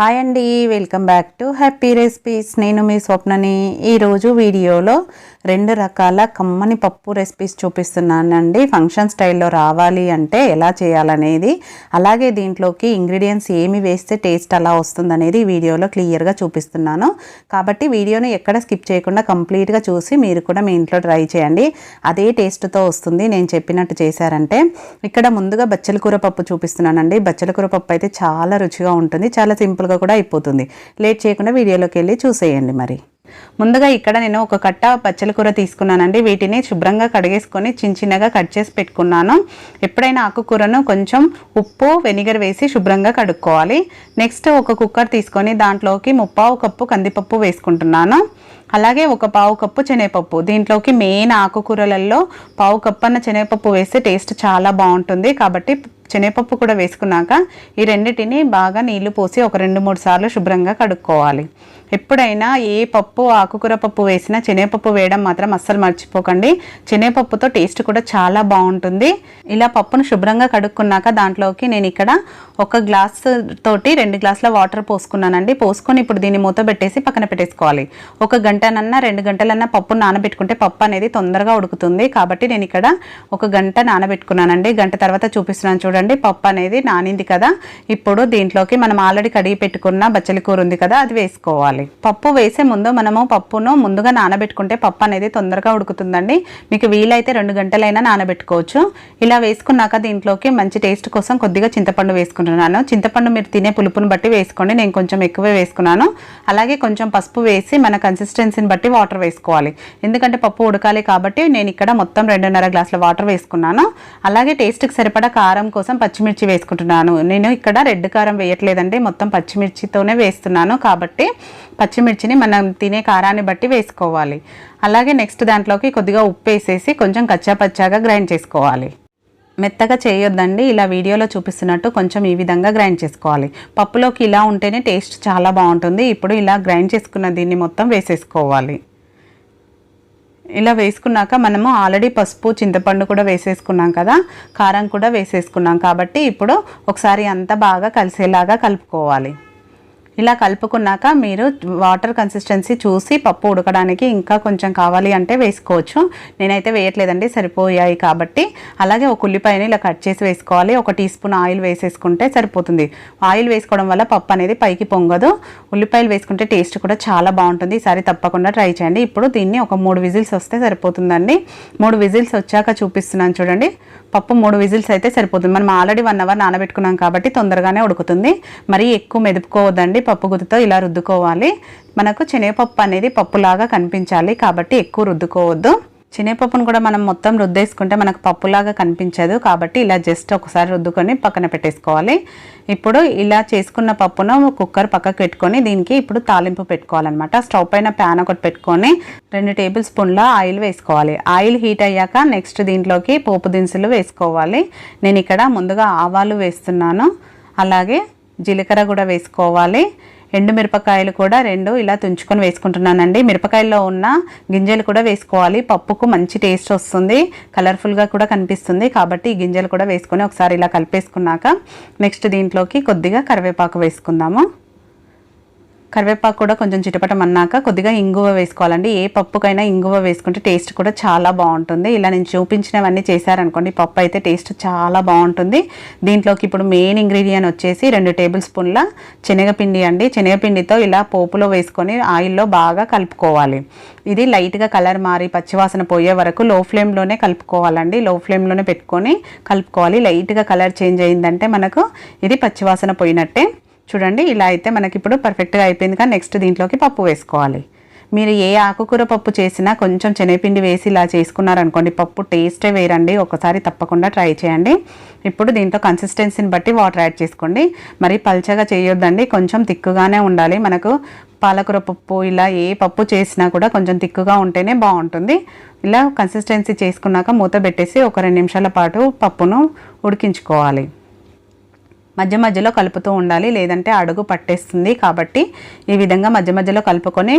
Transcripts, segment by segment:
Hi అండి welcome back to happy recipes నేను మీ స్వప్నని ఈరోజు వీడియోలో రెండు రకాల కమ్మని పప్పు రెసిపీస్ చూపిస్తున్నానండి. ఫంక్షన్ స్టైల్లో రావాలి అంటే ఎలా చేయాలనేది అలాగే దీంట్లోకి ఇంగ్రీడియంట్స్ ఏమి వేస్తే టేస్ట్ అలా వస్తుందనేది వీడియోలో క్లియర్గా చూపిస్తున్నాను. కాబట్టి వీడియోని ఎక్కడ స్కిప్ చేయకుండా కంప్లీట్గా చూసి మీరు కూడా మీ ఇంట్లో ట్రై చేయండి. అదే టేస్ట్తో వస్తుంది. నేను చెప్పినట్టు చేశారంటే ఇక్కడ ముందుగా బచ్చల కూర పప్పు చూపిస్తున్నానండి. బచ్చల కూర పప్పు అయితే చాలా రుచిగా ఉంటుంది. చాలా సింపుల్గా కూడా అయిపోతుంది. లేట్ చేయకుండా వీడియోలోకి వెళ్ళి చూసేయండి మరి. ముందుగా ఇక్కడ నేను ఒక కట్ట పచ్చల కూర తీసుకున్నానండి. వీటిని శుభ్రంగా కడిగేసుకొని చిన్న చిన్నగా కట్ చేసి పెట్టుకున్నాను. ఎప్పుడైనా ఆకుకూరను కొంచెం ఉప్పు వెనిగర్ వేసి శుభ్రంగా కడుక్కోవాలి. నెక్స్ట్ ఒక కుక్కర్ తీసుకొని దాంట్లోకి ముప్పావు కప్పు కందిపప్పు వేసుకుంటున్నాను. అలాగే ఒక పావు కప్పు శనగపప్పు. దీంట్లోకి మెయిన్ ఆకుకూరలలో పావు కప్పు అన్న శనగపప్పు వేస్తే టేస్ట్ చాలా బాగుంటుంది. కాబట్టి శనగపప్పు కూడా వేసుకున్నాక ఈ రెండింటిని బాగా నీళ్ళు పోసి ఒక రెండు మూడు సార్లు శుభ్రంగా కడుక్కోవాలి. ఎప్పుడైనా ఏ పప్పు ఆకుకూర పప్పు వేసినా శనగపప్పు వేయడం మాత్రం అస్సలు మర్చిపోకండి. శనగపప్పుతో టేస్ట్ కూడా చాలా బాగుంటుంది. ఇలా పప్పును శుభ్రంగా కడుక్కున్నాక దాంట్లోకి నేను ఇక్కడ ఒక గ్లాస్ తోటి రెండు గ్లాసుల వాటర్ పోసుకున్నానండి. పోసుకొని ఇప్పుడు దీన్ని మూత పెట్టేసి పక్కన పెట్టేసుకోవాలి. ఒక గంటనన్నా రెండు గంటలన్నా పప్పు నానబెట్టుకుంటే పప్పు అనేది తొందరగా ఉడుకుతుంది. కాబట్టి నేను ఇక్కడ ఒక గంట నానబెట్టుకున్నానండి. గంట తర్వాత చూపిస్తున్నాను చూడండి. పప్పు అనేది నానింది కదా. ఇప్పుడు దీంట్లోకి మనం ఆల్రెడీ కడిగి పెట్టుకున్న బచ్చలి కూర ఉంది కదా అది వేసుకోవాలి. పప్పు వేసే ముందు మనము పప్పును ముందుగా నానబెట్టుకుంటే పప్పు అనేది తొందరగా ఉడుకుతుందండి. మీకు వీలైతే రెండు గంటలైనా నానబెట్టుకోవచ్చు. ఇలా వేసుకున్నాక దీంట్లోకి మంచి టేస్ట్ కోసం కొద్దిగా చింతపండు వేసుకుంటున్నాను. చింతపండు మీరు తినే పులుపుని బట్టి వేసుకోండి. నేను కొంచెం ఎక్కువే వేసుకున్నాను. అలాగే కొంచెం పసుపు వేసి మన కన్సిస్టెన్సీని బట్టి వాటర్ వేసుకోవాలి. ఎందుకంటే పప్పు ఉడకాలి కాబట్టి నేను ఇక్కడ మొత్తం రెండున్నర గ్లాసుల వాటర్ వేసుకున్నాను. అలాగే టేస్ట్కి సరిపడా కారం కోసం పచ్చిమిర్చి వేసుకుంటున్నాను. నేను ఇక్కడ రెడ్ కారం వేయట్లేదండి. మొత్తం పచ్చిమిర్చితోనే వేస్తున్నాను కాబట్టి పచ్చిమిర్చిని మనం తినే కారాన్ని బట్టి వేసుకోవాలి. అలాగే నెక్స్ట్ దాంట్లోకి కొద్దిగా ఉప్పు వేసేసి కొంచెం కచ్చాపచ్చాగా గ్రైండ్ చేసుకోవాలి. మెత్తగా చేయొద్దండి ఇలా వీడియోలో చూపిస్తున్నట్టు కొంచెం ఈ విధంగా గ్రైండ్ చేసుకోవాలి. పప్పులోకి ఇలా ఉంటేనే టేస్ట్ చాలా బాగుంటుంది. ఇప్పుడు ఇలా గ్రైండ్ చేసుకున్న దీన్ని మొత్తం వేసేసుకోవాలి. ఇలా వేసుకున్నాక మనము ఆల్రెడీ పసుపు చింతపండు కూడా వేసేసుకున్నాం కదా కారం కూడా వేసేసుకున్నాం కాబట్టి ఇప్పుడు ఒకసారి అంతా బాగా కలిసేలాగా కలుపుకోవాలి. ఇలా కలుపుకున్నాక మీరు వాటర్ కన్సిస్టెన్సీ చూసి పప్పు ఉడకడానికి ఇంకా కొంచెం కావాలి అంటే వేసుకోవచ్చు. నేనైతే వేయట్లేదండి సరిపోయాయి కాబట్టి. అలాగే ఒక ఉల్లిపాయని ఇలా కట్ చేసి వేసుకోవాలి. ఒక టీ స్పూన్ ఆయిల్ వేసేసుకుంటే సరిపోతుంది. ఆయిల్ వేసుకోవడం వల్ల పప్పు అనేది పైకి పొంగదు. ఉల్లిపాయలు వేసుకుంటే టేస్ట్ కూడా చాలా బాగుంటుంది. ఈసారి తప్పకుండా ట్రై చేయండి. ఇప్పుడు దీన్ని ఒక మూడు విజిల్స్ వస్తే సరిపోతుందండి. మూడు విజిల్స్ వచ్చాక చూపిస్తున్నాను చూడండి. పప్పు మూడు విజిల్స్ అయితే సరిపోతుంది. మనం ఆల్రెడీ వన్ అవర్ నానబెట్టుకున్నాం కాబట్టి తొందరగానే ఉడుకుతుంది. మరీ ఎక్కువ మెదుపుకోవద్దండి. పప్పు గుత్తితో ఇలా రుద్దుకోవాలి. మనకు శనగపప్పు అనేది పప్పులాగా కనిపించాలి కాబట్టి ఎక్కువ రుద్దుకోవద్దు. శనగపప్పును కూడా మనం మొత్తం రుద్దేసుకుంటే మనకు పప్పులాగా కనిపించదు కాబట్టి ఇలా జస్ట్ ఒకసారి రుద్దుకొని పక్కన పెట్టేసుకోవాలి. ఇప్పుడు ఇలా చేసుకున్న పప్పును కుక్కర్ పక్కకు పెట్టుకొని దీనికి ఇప్పుడు తాలింపు పెట్టుకోవాలన్నమాట. స్టవ్ పైన ప్యాన్ ఒకటి పెట్టుకొని రెండు టేబుల్ స్పూన్ల ఆయిల్ వేసుకోవాలి. ఆయిల్ హీట్ అయ్యాక నెక్స్ట్ దీంట్లోకి పోపు దినుసులు వేసుకోవాలి. నేను ఇక్కడ ముందుగా ఆవాలు వేస్తున్నాను. అలాగే జీలకర్ర కూడా వేసుకోవాలి. ఎండు మిరపకాయలు కూడా రెండు ఇలా తుంచుకొని వేసుకుంటున్నానండి. మిరపకాయల్లో ఉన్న గింజలు కూడా వేసుకోవాలి. పప్పుకు మంచి టేస్ట్ వస్తుంది. కలర్ఫుల్గా కూడా కనిపిస్తుంది. కాబట్టి ఈ గింజలు కూడా వేసుకొని ఒకసారి ఇలా కలిపేసుకున్నాక నెక్స్ట్ దీంట్లోకి కొద్దిగా కరివేపాకు వేసుకుందాము. కరివేపాకు కూడా కొంచెం చిటపటం అన్నాక కొద్దిగా ఇంగువ వేసుకోవాలండి. ఏ పప్పుకైనా ఇంగువ వేసుకుంటే టేస్ట్ కూడా చాలా బాగుంటుంది. ఇలా నేను చూపించినవన్నీ చేశారనుకోండి పప్పు అయితే టేస్ట్ చాలా బాగుంటుంది. దీంట్లోకి ఇప్పుడు మెయిన్ ఇంగ్రీడియంట్ వచ్చేసి రెండు టేబుల్ స్పూన్ల శనగపిండి అండి. శనగపిండితో ఇలా పోపులో వేసుకొని ఆయిల్లో బాగా కలుపుకోవాలి. ఇది లైట్గా కలర్ మారి పచ్చివాసన పోయే వరకు లో ఫ్లేమ్లోనే కలుపుకోవాలండి. లో ఫ్లేమ్లోనే పెట్టుకొని కలుపుకోవాలి. లైట్గా కలర్ చేంజ్ అయిందంటే మనకు ఇది పచ్చివాసన పోయినట్టే. చూడండి ఇలా అయితే మనకి ఇప్పుడు పర్ఫెక్ట్గా అయిపోయింది కానీ నెక్స్ట్ దీంట్లోకి పప్పు వేసుకోవాలి. మీరు ఏ ఆకుకూర పప్పు చేసినా కొంచెం శనగపిండి వేసి ఇలా చేసుకున్నారనుకోండి పప్పు టేస్టే వేరండి ఒకసారి తప్పకుండా ట్రై చేయండి. ఇప్పుడు దీంట్లో కన్సిస్టెన్సీని బట్టి వాటర్ యాడ్ చేసుకోండి. మరి పల్చగా చేయొద్దండి కొంచెం తిక్కుగానే ఉండాలి. మనకు పాలకూర పప్పు ఇలా ఏ పప్పు చేసినా కూడా కొంచెం తిక్కుగా ఉంటేనే బాగుంటుంది. ఇలా కన్సిస్టెన్సీ చేసుకున్నాక మూత పెట్టేసి ఒక రెండు నిమిషాల పాటు పప్పును ఉడికించుకోవాలి. మధ్య మధ్యలో కలుపుతూ ఉండాలి లేదంటే అడుగు పట్టేస్తుంది. కాబట్టి ఈ విధంగా మధ్య మధ్యలో కలుపుకొని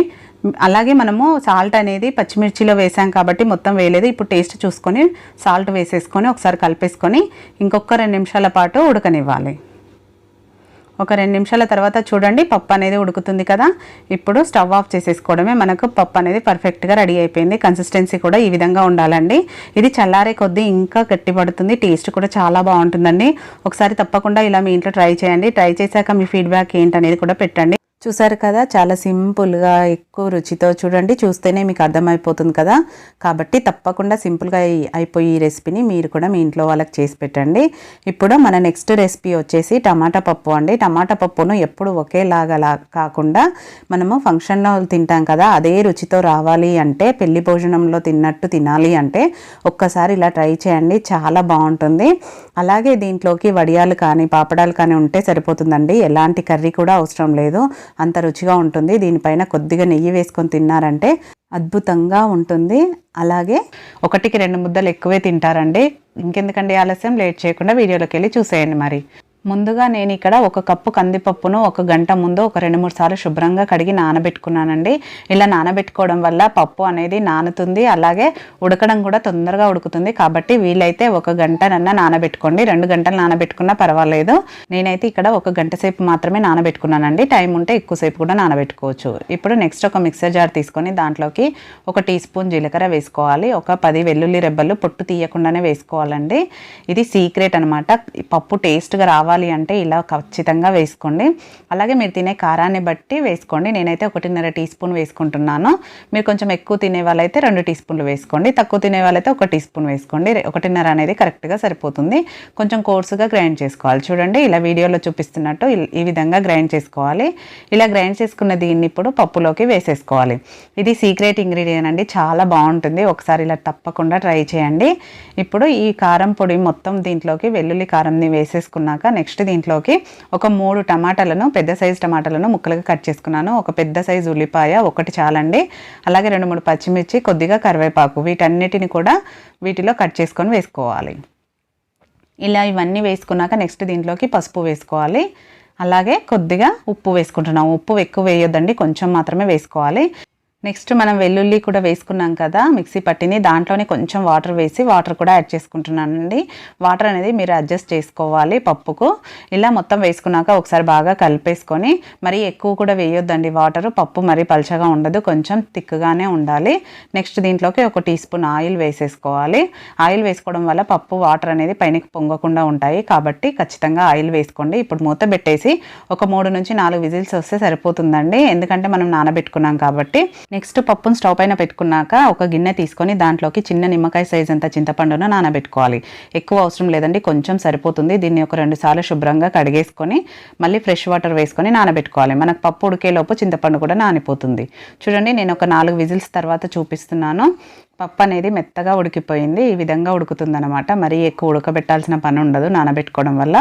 అలాగే మనము సాల్ట్ అనేది పచ్చిమిర్చిలో వేసాం కాబట్టి మొత్తం వేయలేదు. ఇప్పుడు టేస్ట్ చూసుకొని సాల్ట్ వేసేసుకొని ఒకసారి కలిపేసుకొని ఇంకొక రెండు నిమిషాల పాటు ఉడకనివ్వాలి. ఒక రెండు నిమిషాల తర్వాత చూడండి పప్పు అనేది ఉడుకుతుంది కదా. ఇప్పుడు స్టవ్ ఆఫ్ చేసేసుకోవడమే. మనకు పప్పు అనేది పర్ఫెక్ట్గా రెడీ అయిపోయింది. కన్సిస్టెన్సీ కూడా ఈ విధంగా ఉండాలండి. ఇది చల్లారే కొద్దీ ఇంకా గట్టిపడుతుంది. టేస్ట్ కూడా చాలా బాగుంటుందండి. ఒకసారి తప్పకుండా ఇలా మీ ఇంట్లో ట్రై చేయండి. ట్రై చేశాక మీ ఫీడ్బ్యాక్ ఏంటనేది కూడా పెట్టండి. చూసారు కదా చాలా సింపుల్గా ఎక్కువ రుచితో చూడండి చూస్తేనే మీకు అర్థమైపోతుంది కదా. కాబట్టి తప్పకుండా సింపుల్గా అయిపోయి ఈ రెసిపీని మీరు కూడా మీ ఇంట్లో వాళ్ళకి చేసి పెట్టండి. ఇప్పుడు మన నెక్స్ట్ రెసిపీ వచ్చేసి టమాటా పప్పు అండి. టమాటా పప్పును ఎప్పుడు ఒకేలాగా లా కాకుండా మనము ఫంక్షన్లో తింటాం కదా అదే రుచితో రావాలి అంటే పెళ్ళి భోజనంలో తిన్నట్టు తినాలి అంటే ఒక్కసారి ఇలా ట్రై చేయండి చాలా బాగుంటుంది. అలాగే దీంట్లోకి వడియాలు కానీ పాపడాలు కానీ ఉంటే సరిపోతుందండి. ఎలాంటి కర్రీ కూడా అవసరం లేదు. అంత రుచిగా ఉంటుంది. దీనిపైన కొద్దిగా నెయ్యి వేసుకొని తిన్నారంటే అద్భుతంగా ఉంటుంది. అలాగే ఒకటికి రెండు ముద్దలు ఎక్కువే తింటారండి. ఇంకెందుకండి ఆలస్యం? లేట్ చేయకుండా వీడియోలోకి వెళ్ళి చూసేయండి మరి. ముందుగా నేను ఇక్కడ ఒక కప్పు కందిపప్పును ఒక గంట ముందు ఒక రెండు మూడు సార్లు శుభ్రంగా కడిగి నానబెట్టుకున్నానండి. ఇలా నానబెట్టుకోవడం వల్ల పప్పు అనేది నానుతుంది అలాగే ఉడకడం కూడా తొందరగా ఉడుకుతుంది. కాబట్టి వీలైతే ఒక గంటనన్నా నానబెట్టుకోండి. రెండు గంటలు నానబెట్టుకున్నా పర్వాలేదు. నేనైతే ఇక్కడ ఒక గంట సేపు మాత్రమే నానబెట్టుకున్నానండి. టైం ఉంటే ఎక్కువసేపు కూడా నానబెట్టుకోవచ్చు. ఇప్పుడు నెక్స్ట్ ఒక మిక్సర్ జార్ తీసుకొని దాంట్లోకి ఒక టీ స్పూన్ జీలకర్ర వేసుకోవాలి. ఒక పది వెల్లుల్లి రెబ్బలు పొట్టు తీయకుండానే వేసుకోవాలండి. ఇది సీక్రెట్ అనమాట పప్పు టేస్ట్గా రావాలి. కావాలి అంటే ఇలా ఖచ్చితంగా వేసుకోండి. అలాగే మీరు తినే కారాన్ని బట్టి వేసుకోండి. నేనైతే ఒకటిన్నర టీ స్పూన్ వేసుకుంటున్నాను. మీరు కొంచెం ఎక్కువ తినే వాళ్ళైతే రెండు టీ స్పూన్లు వేసుకోండి. తక్కువ తినే వాళ్ళైతే ఒక టీ స్పూన్ వేసుకోండి. ఒకటిన్నర అనేది కరెక్ట్గా సరిపోతుంది. కొంచెం కోర్సుగా గ్రైండ్ చేసుకోవాలి. చూడండి ఇలా వీడియోలో చూపిస్తున్నట్టు ఈ విధంగా గ్రైండ్ చేసుకోవాలి. ఇలా గ్రైండ్ చేసుకున్న దీన్ని ఇప్పుడు పప్పులోకి వేసేసుకోవాలి. ఇది సీక్రెట్ ఇంగ్రీడియంట్ అండి. చాలా బాగుంటుంది. ఒకసారి ఇలా తప్పకుండా ట్రై చేయండి. ఇప్పుడు ఈ కారం పొడి మొత్తం దీంట్లోకి వెల్లుల్లి కారంని వేసేసుకున్నాక నెక్స్ట్ దీంట్లోకి ఒక మూడు టమాటాలను పెద్ద సైజు టమాటాలను ముక్కలుగా కట్ చేసుకున్నాను. ఒక పెద్ద సైజు ఉల్లిపాయ ఒకటి చాలండి. అలాగే రెండు మూడు పచ్చిమిర్చి కొద్దిగా కరివేపాకు. వీటన్నిటిని కూడా వీటిలో కట్ చేసుకొని వేసుకోవాలి. ఇలా ఇవన్నీ వేసుకున్నాక నెక్స్ట్ దీంట్లోకి పసుపు వేసుకోవాలి. అలాగే కొద్దిగా ఉప్పు వేసుకుంటున్నాం ఉప్పు ఎక్కువ వేయొద్దండి. కొంచెం మాత్రమే వేసుకోవాలి. నెక్స్ట్ మనం వెల్లుల్లి కూడా వేసుకున్నాం కదా మిక్సీ పట్టిని దాంట్లోనే కొంచెం వాటర్ వేసి వాటర్ కూడా యాడ్ చేసుకుంటున్నానండి. వాటర్ అనేది మీరు అడ్జస్ట్ చేసుకోవాలి పప్పుకు. ఇలా మొత్తం వేసుకున్నాక ఒకసారి బాగా కలిపేసుకొని మరి ఎక్కువ కూడా వేయొద్దండి వాటర్ పప్పు మరీ పలచగా ఉండదు కొంచెం తిక్కుగానే ఉండాలి. నెక్స్ట్ దీంట్లోకి ఒక టీ స్పూన్ ఆయిల్ వేసేసుకోవాలి. ఆయిల్ వేసుకోవడం వల్ల పప్పు వాటర్ అనేది పైనకి పొంగకుండా ఉంటాయి. కాబట్టి ఖచ్చితంగా ఆయిల్ వేసుకోండి. ఇప్పుడు మూత పెట్టేసి ఒక మూడు నుంచి నాలుగు విజిల్స్ వస్తే సరిపోతుందండి. ఎందుకంటే మనం నానబెట్టుకున్నాం కాబట్టి. నెక్స్ట్ పప్పును స్టవ్ పైన పెట్టుకున్నాక ఒక గిన్నె తీసుకొని దాంట్లోకి చిన్న నిమ్మకాయ సైజ్ అంత చింతపండును నానబెట్టుకోవాలి. ఎక్కువ అవసరం లేదండి కొంచెం సరిపోతుంది. దీన్ని ఒక రెండు సార్లు శుభ్రంగా కడిగేసుకొని మళ్ళీ ఫ్రెష్ వాటర్ వేసుకొని నానబెట్టుకోవాలి. మనకు పప్పు ఉడికేలోపు చింతపండు కూడా నానిపోతుంది. చూడండి నేను ఒక నాలుగు విజిల్స్ తర్వాత చూపిస్తున్నాను. పప్పు అనేది మెత్తగా ఉడికిపోయింది ఈ విధంగా ఉడుకుతుందనమాట మరీ ఎక్కువ ఉడకబెట్టాల్సిన పని ఉండదు నానబెట్టుకోవడం వల్ల.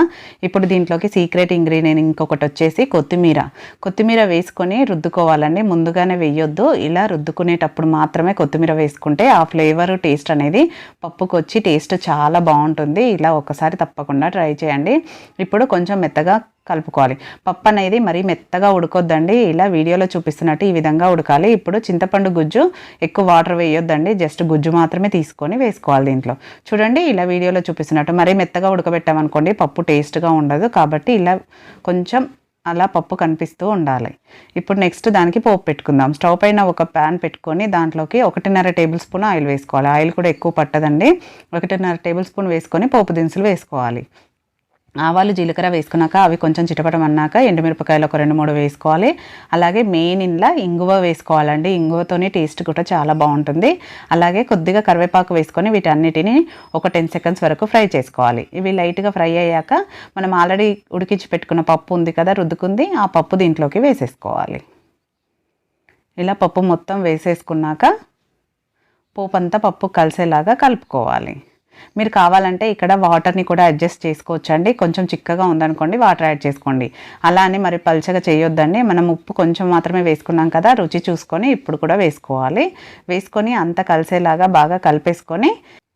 ఇప్పుడు దీంట్లోకి సీక్రెట్ ఇంగ్రీడియంట్ ఇంకొకటి వచ్చేసి కొత్తిమీర. కొత్తిమీర వేసుకొని రుద్దుకోవాలండి. ముందుగానే వేయొద్దు. ఇలా రుద్దుకునేటప్పుడు మాత్రమే కొత్తిమీర వేసుకుంటే ఆ ఫ్లేవర్ టేస్ట్ అనేది పప్పుకు వచ్చి టేస్ట్ చాలా బాగుంటుంది. ఇలా ఒకసారి తప్పకుండా ట్రై చేయండి. ఇప్పుడు కొంచెం మెత్తగా కలుపుకోవాలి. పప్పు అనేది మరీ మెత్తగా ఉడకొద్దండి. ఇలా వీడియోలో చూపిస్తున్నట్టు ఈ విధంగా ఉడకాలి. ఇప్పుడు చింతపండు గుజ్జు ఎక్కువ వాటర్ వేయొద్దండి. జస్ట్ గుజ్జు మాత్రమే తీసుకొని వేసుకోవాలి దీంట్లో. చూడండి ఇలా వీడియోలో చూపిస్తున్నట్టు మరీ మెత్తగా ఉడకబెట్టామనుకోండి పప్పు టేస్ట్గా ఉండదు. కాబట్టి ఇలా కొంచెం అలా పప్పు కనిపిస్తూ ఉండాలి. ఇప్పుడు నెక్స్ట్ దానికి పోపు పెట్టుకుందాం. స్టవ్ పైన ఒక ప్యాన్ పెట్టుకొని దాంట్లోకి ఒకటిన్నర టేబుల్ స్పూన్ ఆయిల్ వేసుకోవాలి. ఆయిల్ కూడా ఎక్కువ పట్టదండి. ఒకటిన్నర టేబుల్ స్పూన్ వేసుకొని పోపు దినుసులు వేసుకోవాలి. ఆవాలు జీలకర్ర వేసుకున్నాక అవి కొంచెం చిటపటం అన్నాక ఎండుమిరపకాయలు ఒక రెండు మూడు వేసుకోవాలి. అలాగే మెయిన్ ఇంట్లో ఇంగువ వేసుకోవాలండి. ఇంగువతోనే టేస్ట్ కూడా చాలా బాగుంటుంది. అలాగే కొద్దిగా కరివేపాకు వేసుకొని వీటన్నిటిని ఒక టెన్ సెకండ్స్ వరకు ఫ్రై చేసుకోవాలి. ఇవి లైట్గా ఫ్రై అయ్యాక మనం ఆల్రెడీ ఉడికించి పెట్టుకున్న పప్పు ఉంది కదా రుద్దుకుంది. ఆ పప్పు దీంట్లోకి వేసేసుకోవాలి. ఇలా పప్పు మొత్తం వేసేసుకున్నాక పోపు అంతా పప్పు కలిసేలాగా కలుపుకోవాలి. మీరు కావాలంటే ఇక్కడ వాటర్ని కూడా అడ్జస్ట్ చేసుకోవచ్చు అండి కొంచెం చిక్కగా ఉందనుకోండి వాటర్ యాడ్ చేసుకోండి. అలా అని మరి పల్చగా చేయొద్దండి. మనం ఉప్పు కొంచెం మాత్రమే వేసుకున్నాం కదా రుచి చూసుకొని ఇప్పుడు కూడా వేసుకోవాలి. వేసుకొని అంత కలిసేలాగా బాగా కలిపేసుకొని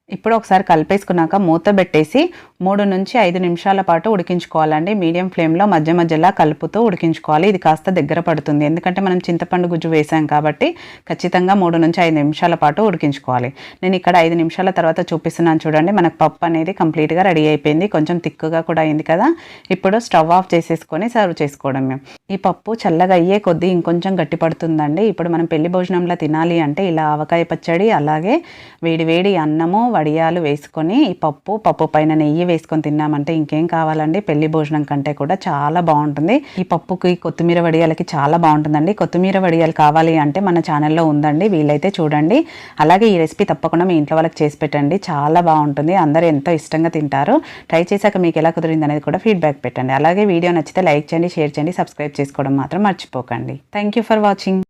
ఇప్పుడు ఒకసారి కలిపేసుకున్నాక మూత పెట్టేసి మూడు నుంచి ఐదు నిమిషాల పాటు ఉడికించుకోవాలండి. మీడియం ఫ్లేమ్లో మధ్య మధ్యలో కలుపుతూ ఉడికించుకోవాలి. ఇది కాస్త దగ్గర పడుతుంది. ఎందుకంటే మనం చింతపండు గుజ్జు వేసాం కాబట్టి ఖచ్చితంగా మూడు నుంచి ఐదు నిమిషాల పాటు ఉడికించుకోవాలి. నేను ఇక్కడ ఐదు నిమిషాల తర్వాత చూపిస్తున్నాను చూడండి. మనకు పప్పు అనేది కంప్లీట్గా రెడీ అయిపోయింది. కొంచెం తిక్కుగా కూడా అయింది కదా. ఇప్పుడు స్టవ్ ఆఫ్ చేసేసుకొని సర్వ్ చేసుకోవడం. మేము ఈ పప్పు చల్లగా అయ్యే కొద్దీ ఇంకొంచెం గట్టి పడుతుందండి. ఇప్పుడు మనం పెళ్ళి భోజనంలో తినాలి అంటే ఇలా ఆవకాయ పచ్చడి అలాగే వేడి వేడి అన్నము వడియాలు వేసుకొని ఈ పప్పు పప్పు పైన నెయ్యి వేసుకొని తిన్నామంటే ఇంకేం కావాలండి? పెళ్ళి భోజనం కంటే కూడా చాలా బాగుంటుంది. ఈ పప్పుకి కొత్తిమీర వడియాలకి చాలా బాగుంటుందండి. కొత్తిమీర వడియాలు కావాలి అంటే మన ఛానల్లో ఉందండి. వీలైతే చూడండి. అలాగే ఈ రెసిపీ తప్పకుండా మీ ఇంట్లో వాళ్ళకి చేసి పెట్టండి. చాలా బాగుంటుంది. అందరూ ఎంతో ఇష్టంగా తింటారు. ట్రై చేశాక మీకు ఎలా కుదిరింది అనేది కూడా ఫీడ్బ్యాక్ పెట్టండి. అలాగే వీడియో నచ్చితే లైక్ చేయండి షేర్ చేయండి సబ్స్క్రైబ్ చేసుకోవడం మాత్రం మర్చిపోకండి. Thank you for watching.